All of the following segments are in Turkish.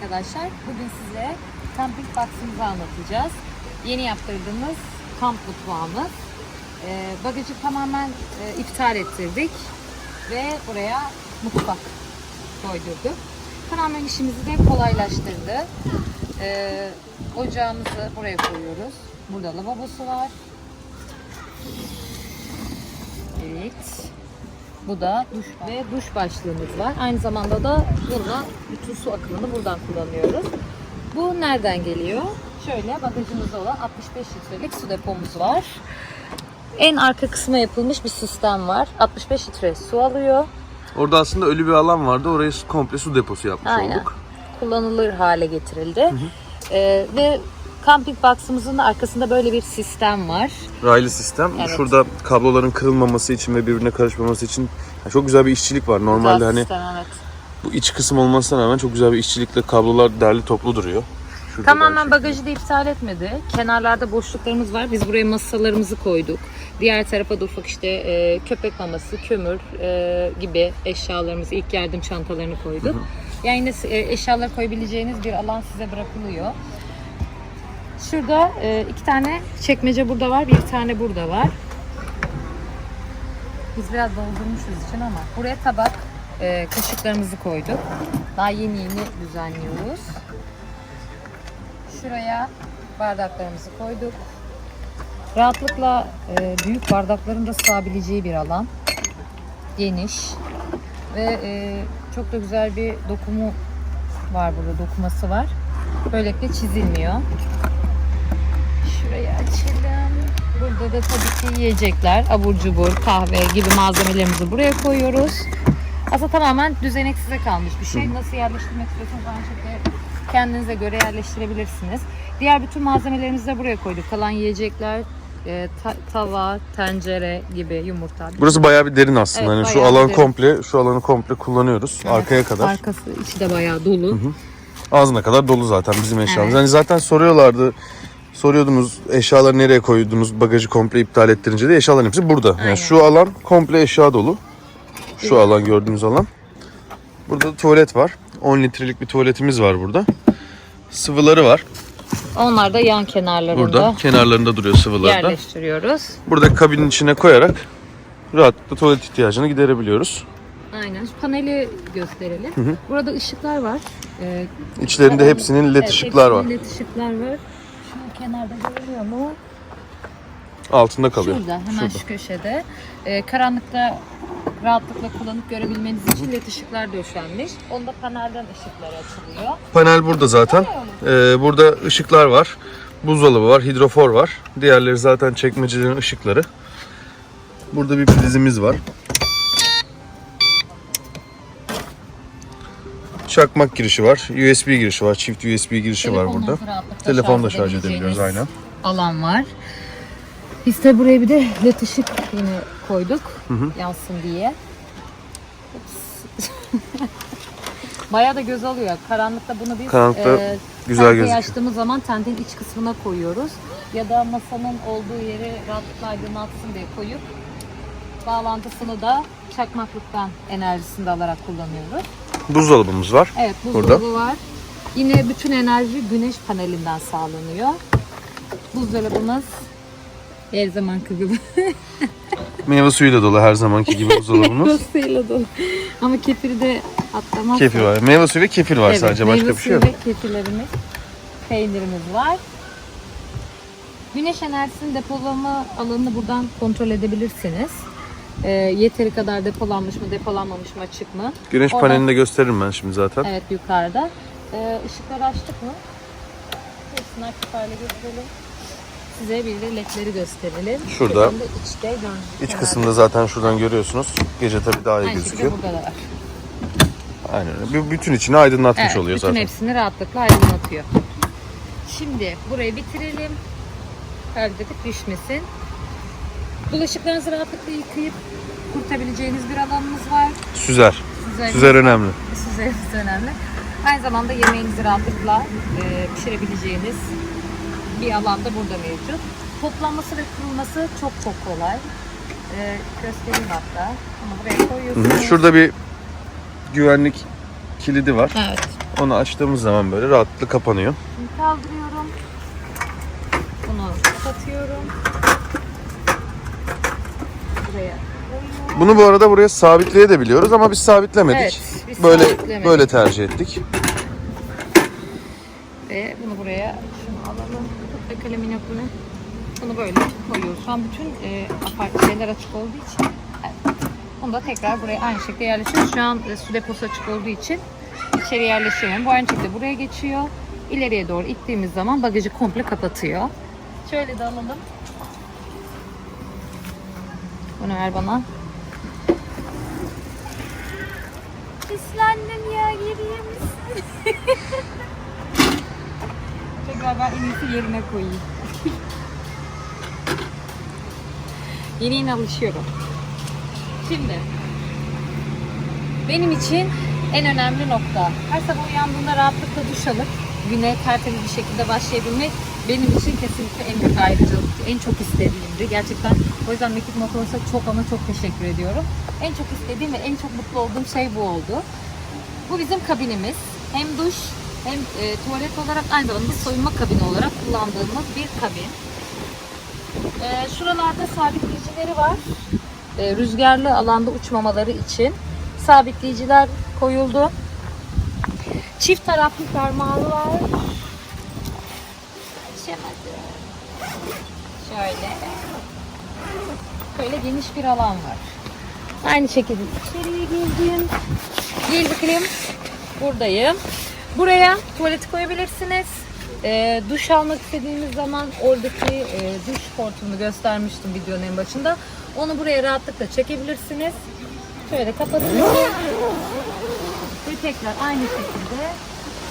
Arkadaşlar. Bugün size camping box'ımızı anlatacağız. Yeni yaptırdığımız kamp mutfağımız. Ee, bagajı tamamen e, iptal ettirdik ve buraya mutfak koydurduk. Tamamen işimizi de kolaylaştırdı. Ee, ocağımızı buraya koyuyoruz. Burada lavabosu var. Evet. Bu da duş ve duş başlığımız var. Aynı zamanda da bununla bütün su akımını buradan kullanıyoruz. Bu nereden geliyor? Şöyle bagajımızda olan 65 litrelik su depomuz var. En arka kısma yapılmış bir sistem var. 65 litre su alıyor. Orada aslında ölü bir alan vardı. Orayı komple su deposu yapmış Aynen. olduk. Kullanılır hale getirildi. Ee, ve camping box'ımızın da arkasında böyle bir sistem var. Raylı sistem. Evet. Şurada kabloların kırılmaması için ve birbirine karışmaması için yani çok güzel bir işçilik var. Normalde Güzel hani sistem, evet. bu iç kısım olmasına rağmen çok güzel bir işçilikle kablolar derli toplu duruyor. Şurada Tamamen bagajı da iptal etmedi. Kenarlarda boşluklarımız var. Biz buraya masalarımızı koyduk. Diğer tarafa da ufak işte e, köpek maması, kömür e, gibi eşyalarımızı, ilk yardım çantalarını koyduk. Yani yine e, eşyaları koyabileceğiniz bir alan size bırakılıyor. Şurada e, iki tane çekmece burada var, bir tane burada var. Biz biraz doldurmuşuz için ama buraya tabak, e, kaşıklarımızı koyduk. Daha yeni yeni düzenliyoruz. Şuraya bardaklarımızı koyduk. Rahatlıkla e, büyük bardakların da sığabileceği bir alan. Geniş. Ve e, çok da güzel bir dokumu var burada. Dokuması var. Böylelikle çizilmiyor. Açalım. Burada da tabii ki yiyecekler, abur cubur, kahve gibi malzemelerimizi buraya koyuyoruz. Aslında tamamen düzenek size kalmış bir şey. Nasıl yerleştirmek istiyorsanız aynı şekilde kendinize göre yerleştirebilirsiniz. Diğer bütün malzemelerimizi de buraya koyduk. Kalan yiyecekler, e, ta- tava, tencere gibi yumurta. Burası bayağı bir derin aslında. Evet, hani şu bayağı alan derin. komple, şu alanı komple kullanıyoruz arkaya kadar. Arkası içi de bayağı dolu. Ağzına kadar dolu zaten bizim eşyamız. Evet. Hani zaten soruyorlardı. Soruyordunuz eşyaları nereye koydunuz bagajı komple iptal ettirince de eşyaların hepsi burada. Aynen. Yani şu alan komple eşya dolu. Şu alan gördüğünüz alan. Burada da tuvalet var. 10 litrelik bir tuvaletimiz var burada. Sıvıları var. Onlar da yan kenarlarında Burada kenarlarında duruyor sıvıları da. yerleştiriyoruz. Burada kabinin içine koyarak rahatlıkla tuvalet ihtiyacını giderebiliyoruz. Aynen. Şu paneli gösterelim. Burada ışıklar var. Ee, İçlerinde hepsinin led evet, ışıklar var. led ışıklar var. Kenarda görülüyor mu? Altında kalıyor. Şurada, hemen Şurada. şu köşede. Ee, karanlıkta rahatlıkla kullanıp görebilmeniz için led ışıklar döşenmiş. Onda panelden ışıklar açılıyor. Panel burada zaten. Ee, burada ışıklar var. Buzdolabı var, hidrofor var. Diğerleri zaten çekmecelerin ışıkları. Burada bir prizimiz var. Çakmak girişi var. USB girişi var. Çift USB girişi var burada. Telefonla Telefonu da şarj edebiliyoruz aynen. alan var. Biz de buraya bir de led ışık yine koyduk yansın diye. Bayağı da göz alıyor. Karanlıkta bunu biz Karanlıkta e, güzel gözüküyor. açtığımız zaman tentenin iç kısmına koyuyoruz. Ya da masanın olduğu yeri rahatlıkla aydınlatsın diye koyup bağlantısını da çakmaklıktan enerjisini de alarak kullanıyoruz. Buzdolabımız var. Evet buzdolabı var. Yine bütün enerji güneş panelinden sağlanıyor. Buzdolabımız her zamanki gibi. Meyve suyu da dolu her zamanki gibi buzdolabımız. Dosyayla dolu. Ama kefiri de atlamazsak. kefir var. Meyve suyu ve kefir var Evet, sadece. Başka meyve bir şey yok. suyu ve kefirlerimiz, peynirimiz var. Güneş enerjisinin depolama alanını buradan kontrol edebilirsiniz. Ee, yeteri kadar depolanmış mı, depolanmamış mı, açık mı? Güneş Oradan- panelini de gösteririm ben şimdi zaten. Evet yukarıda. Ee, ışıkları açtık mı? Hepsini aktif hale getirelim. size bir de ledleri gösterelim. Şurada. İçte gördüğünüz İç kısımda zaten şuradan görüyorsunuz. Gece tabii daha iyi Aynı şekilde gözüküyor. burada da var. Aynen öyle. Bütün içini aydınlatmış Evet, oluyor bütün zaten. hepsini rahatlıkla aydınlatıyor. Şimdi burayı bitirelim. Perdedik düşmesin. Bulaşıklarınızı rahatlıkla yıkayıp kurtabileceğiniz bir alanınız var. Süzer. Süzer, Süzer önemli. Süzeriniz önemli. Aynı zamanda yemeğinizi rahatlıkla e, pişirebileceğiniz bir alanda burada mevcut. Toplanması ve kurulması çok çok kolay. E, göstereyim hatta. Bunu buraya Hı koyuyorsunuz. hı. Şurada bir güvenlik kilidi var. Evet. Onu açtığımız zaman böyle rahatlıkla kapanıyor. Şimdi kaldırıyorum. Bunu kapatıyorum. Buraya. Bunu bu arada buraya sabitleyebiliyoruz ama biz sabitlemedik. Evet, biz böyle sabitlemedik. böyle tercih ettik. Ve bunu buraya şunu alalım. Ve kalemin yok bunu. Bunu böyle koyuyoruz. Şu an bütün e, apart şeyler açık olduğu için. Evet. Bunu da tekrar buraya aynı şekilde yerleştiriyoruz. Şu an e, su deposu açık olduğu için içeri yerleşemiyorum. Bu aynı şekilde buraya geçiyor. İleriye doğru ittiğimiz zaman bagajı komple kapatıyor. Şöyle de alalım. Bunu ver bana. Pislendim ya geriye misin? Tekrar ben en iyisi yerine koyayım. Yeni yeni alışıyorum. Şimdi benim için en önemli nokta her sabah uyandığında rahatlıkla duş alıp güne tertemiz bir şekilde başlayabilmek benim için kesinlikle en büyük ayrıcalıktı. En çok istediğimdi. Gerçekten o yüzden Mekik Motors'a çok ama çok teşekkür ediyorum. En çok istediğim ve en çok mutlu olduğum şey bu oldu. Bu bizim kabinimiz. Hem duş hem e, tuvalet olarak aynı zamanda soyunma kabini olarak kullandığımız bir kabin. E, şuralarda sabitleyicileri var. E, rüzgarlı alanda uçmamaları için sabitleyiciler koyuldu. Çift taraflı fermuarı var. Açamadım. Şöyle. Böyle geniş bir alan var. Aynı şekilde içeriye girdim. Bakalım. Buradayım. Buraya tuvaleti koyabilirsiniz. Ee, duş almak istediğiniz zaman oradaki e, duş hortumunu göstermiştim videonun en başında. Onu buraya rahatlıkla çekebilirsiniz. Şöyle kapatıyorum. Ve tekrar aynı şekilde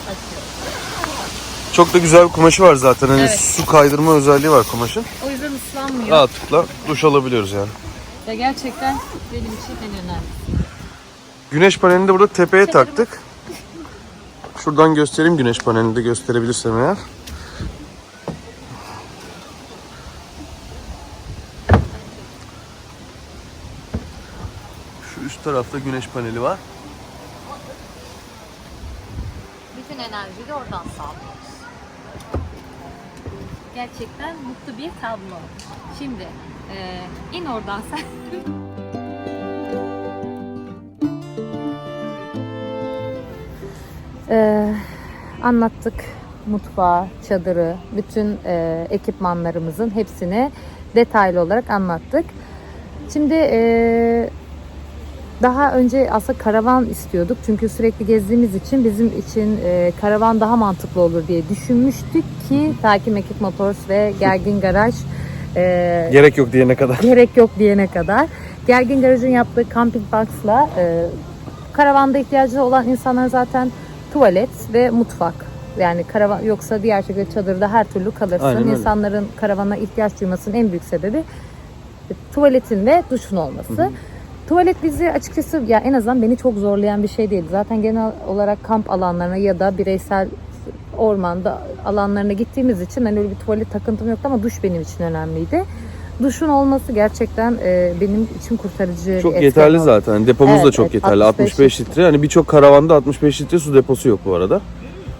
açıyorum. Çok da güzel bir kumaşı var zaten. Hani Evet. su kaydırma özelliği var kumaşın. O yüzden ıslanmıyor. Rahatlıkla duş alabiliyoruz yani. Ve gerçekten benim için en önemli. Güneş panelini de burada tepeye taktık. Şuradan göstereyim güneş panelini de gösterebilirsem eğer. Şu üst tarafta güneş paneli var. Bütün enerjiyi de oradan. Gerçekten mutlu bir tablo. Şimdi e, in oradan sen. Ee, anlattık mutfağı, çadırı, bütün e, ekipmanlarımızın hepsini detaylı olarak anlattık. Şimdi e, daha önce aslında karavan istiyorduk çünkü sürekli gezdiğimiz için bizim için e, karavan daha mantıklı olur diye düşünmüştük ki Takip Ekip Motors ve Gergin Garaj e, Gerek yok diyene kadar. gerek yok diyene kadar. Gergin Garaj'ın yaptığı camping box'la e, karavanda ihtiyacı olan insanlar zaten tuvalet ve mutfak. Yani karavan yoksa diğer şekilde çadırda her türlü kalırsın. Aynen öyle. İnsanların karavana ihtiyaç duymasının en büyük sebebi e, tuvaletin ve duşun olması. Tuvalet bizi açıkçası ya en azından beni çok zorlayan bir şey değil. Zaten genel olarak kamp alanlarına ya da bireysel ormanda alanlarına gittiğimiz için hani öyle bir tuvalet takıntım yoktu ama duş benim için önemliydi. Duşun olması gerçekten e, benim için kurtarıcı bir Çok yeterli oldu. zaten. Depomuz Evet, da çok evet, yeterli. 65 65, litre. Hani birçok karavanda 65 litre su deposu yok bu arada.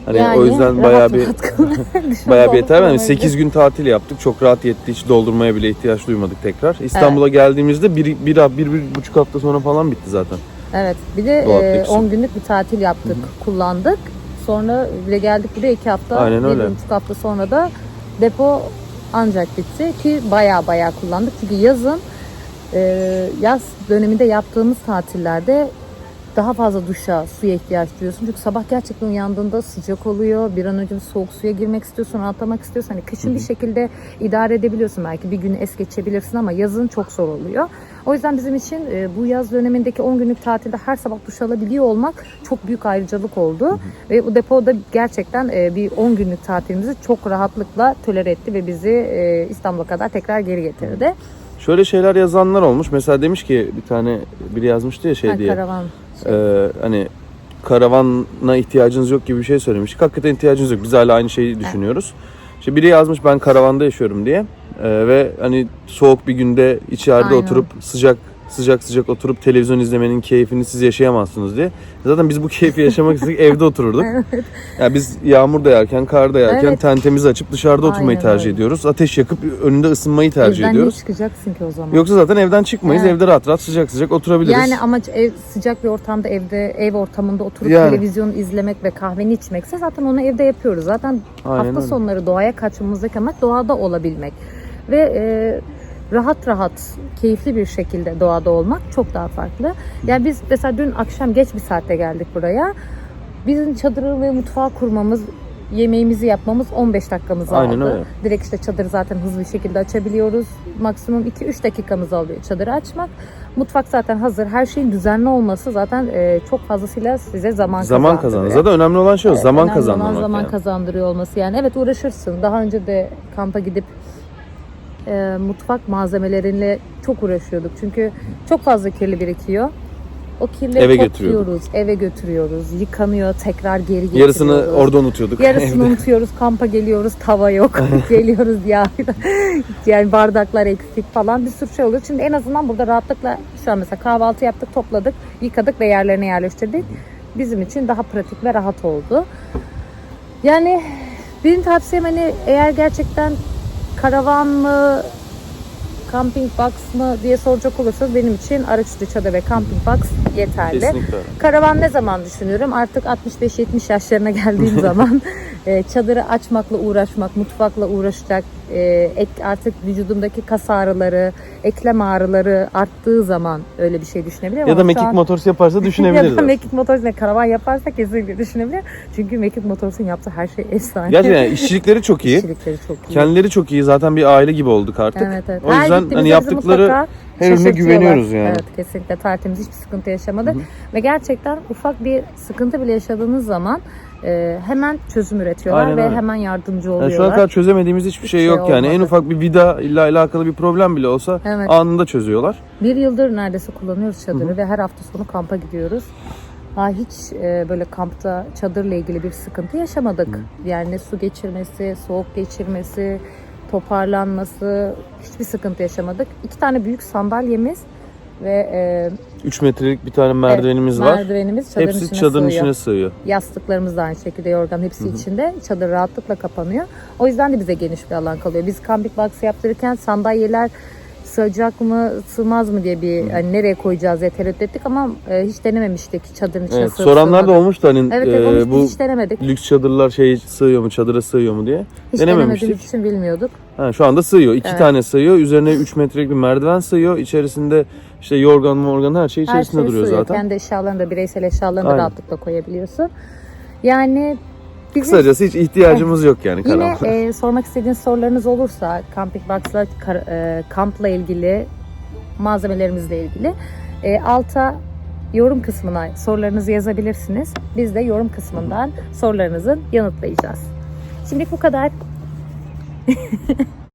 Hani Yani o yüzden bayağı bir bayağı bir yeter. Yani kullanabilir. 8 gün tatil yaptık. Çok rahat yetti. Hiç doldurmaya bile ihtiyaç duymadık tekrar. İstanbul'a geldiğimizde bir, bir, bir, bir, buçuk hafta sonra falan bitti zaten. Evet. Bir de e, tepsi. 10 günlük bir tatil yaptık, kullandık. Sonra bir de geldik buraya 2 hafta, Aynen bir öyle. buçuk hafta sonra da depo ancak bitti ki baya baya kullandık. Çünkü yazın e, yaz döneminde yaptığımız tatillerde daha fazla duşa, suya ihtiyaç duyuyorsun. Çünkü sabah gerçekten uyandığında sıcak oluyor. Bir an önce bir soğuk suya girmek istiyorsun, rahatlamak istiyorsun. Hani kışın bir şekilde idare edebiliyorsun belki. Bir günü es geçebilirsin ama yazın çok zor oluyor. O yüzden bizim için e, bu yaz dönemindeki 10 günlük tatilde her sabah duş alabiliyor olmak çok büyük ayrıcalık oldu. Ve bu depoda gerçekten e, bir 10 günlük tatilimizi çok rahatlıkla tolere etti ve bizi e, İstanbul'a kadar tekrar geri getirdi. Şöyle şeyler yazanlar olmuş. Mesela demiş ki bir tane biri yazmıştı ya şey Ha, diye. karavan. Ee, hani karavana ihtiyacınız yok gibi bir şey söylemiştik. Hakikaten ihtiyacınız yok. Biz hala aynı şeyi düşünüyoruz. İşte biri yazmış ben karavanda yaşıyorum diye. Ee, ve hani soğuk bir günde içeride Aynen. oturup sıcak sıcak sıcak oturup televizyon izlemenin keyfini siz yaşayamazsınız diye. Zaten biz bu keyfi yaşamak istedik evde otururduk. Yani biz yağmur da yağarken, kar da yağarken Evet. tentemizi açıp dışarıda oturmayı Aynen tercih öyle. ediyoruz. Ateş yakıp önünde ısınmayı tercih Evden ediyoruz. niye çıkacaksın ki o zaman? Yoksa zaten evden çıkmayız. Evet. Evde rahat rahat sıcak sıcak oturabiliriz. Yani amaç ev, sıcak bir ortamda evde ev ortamında oturup Yani. televizyon izlemek ve kahveni içmekse zaten onu evde yapıyoruz. Zaten Aynen hafta öyle. sonları doğaya kaçmamızdaki amaç doğada olabilmek. Ve e, rahat rahat, keyifli bir şekilde doğada olmak çok daha farklı. Yani biz mesela dün akşam geç bir saatte geldik buraya. Bizim çadırı ve mutfağı kurmamız, yemeğimizi yapmamız 15 dakikamızı Aynen aldı. öyle. Direkt işte çadırı zaten hızlı bir şekilde açabiliyoruz. Maksimum 2-3 dakikamız alıyor çadırı açmak. Mutfak zaten hazır. Her şeyin düzenli olması zaten e, çok fazlasıyla size zaman, zaman kazandırıyor. Zaten önemli olan şey o. Evet, zaman kazanmak. zaman yani. kazandırıyor olması yani. Evet uğraşırsın. Daha önce de kampa gidip e, mutfak malzemeleriyle çok uğraşıyorduk. Çünkü çok fazla kirli birikiyor. O kirleri Eve topluyoruz, eve götürüyoruz, yıkanıyor, tekrar geri getiriyoruz. Yarısını orada unutuyorduk. Yarısını Evde. unutuyoruz, kampa geliyoruz, tava yok, geliyoruz ya. yani bardaklar eksik falan bir sürü şey oluyor. Şimdi en azından burada rahatlıkla şu an mesela kahvaltı yaptık, topladık, yıkadık ve yerlerine yerleştirdik. Bizim için daha pratik ve rahat oldu. Yani benim tavsiyem hani eğer gerçekten karavan mı, camping box mı diye soracak olursanız benim için araçlı çadır ve camping box yeterli. Kesinlikle. Karavan ne zaman düşünüyorum? Artık 65-70 yaşlarına geldiğim zaman e, çadırı açmakla uğraşmak, mutfakla uğraşacak, e, ek, artık vücudumdaki kas ağrıları, eklem ağrıları arttığı zaman öyle bir şey düşünebilirim. Ya da mekik an- motors yaparsa düşünebiliriz. ya da Mekik Motors'la karavan yaparsak kesinlikle düşünebilir. Çünkü Mekik Motors'un yaptığı her şey efsane. Gerçekten yani işçilikleri çok iyi. İşçilikleri çok iyi. Kendileri çok iyi. Zaten bir aile gibi olduk artık. Evet, evet. O yüzden hani yaptıkları her ürüne güveniyoruz yani. Evet kesinlikle tertemiz hiçbir sıkıntı yaşamadık. Ve gerçekten ufak bir sıkıntı bile yaşadığınız zaman e, hemen çözüm üretiyorlar Aynen ve öyle. hemen yardımcı Yani oluyorlar. şu ana kadar çözemediğimiz hiçbir şey şey yok yani. En ufak bir vida ile alakalı bir problem bile olsa Evet. anında çözüyorlar. Bir yıldır neredeyse kullanıyoruz çadırı ve her hafta sonu kampa gidiyoruz. Ha hiç e, böyle kampta çadırla ilgili bir sıkıntı yaşamadık. Yani su geçirmesi, soğuk geçirmesi, toparlanması hiçbir sıkıntı yaşamadık. İki tane büyük sandalyemiz ve e, 3 metrelik bir tane merdivenimiz var. merdivenimiz çadırın Hepsi içine çadırın sığıyor. içine sığıyor. Yastıklarımız da aynı şekilde yorgan hepsi içinde. Çadır rahatlıkla kapanıyor. O yüzden de bize geniş bir alan kalıyor. Biz camping box yaptırırken sandalyeler sığacak mı sığmaz mı diye bir hani nereye koyacağız diye tereddüt ettik ama e, hiç denememiştik çadırın içine Evet, sığıp soranlar da sığmadı. olmuştu hani Evet, e, evet olmuş, bu hiç denemedik. lüks çadırlar şey sığıyor mu, çadıra sığıyor mu diye. Hiç denememiştik. denemediğimiz için bilmiyorduk. Ha, şu anda sığıyor. İki Evet. tane sığıyor. Üzerine 3 metrelik bir merdiven sığıyor. İçerisinde işte yorgan morgan her şey Her içerisinde şey duruyor sığıyor. zaten. Kendi eşyalarını da bireysel eşyalarını da Aynen. rahatlıkla koyabiliyorsun. Yani bizim Kısacası hiç ihtiyacımız yok yani Yine karavana. e, sormak istediğiniz sorularınız olursa Camping Box'la kar- e, kampla ilgili malzemelerimizle ilgili e, alta yorum kısmına sorularınızı yazabilirsiniz. Biz de yorum kısmından sorularınızı yanıtlayacağız. Şimdilik bu kadar.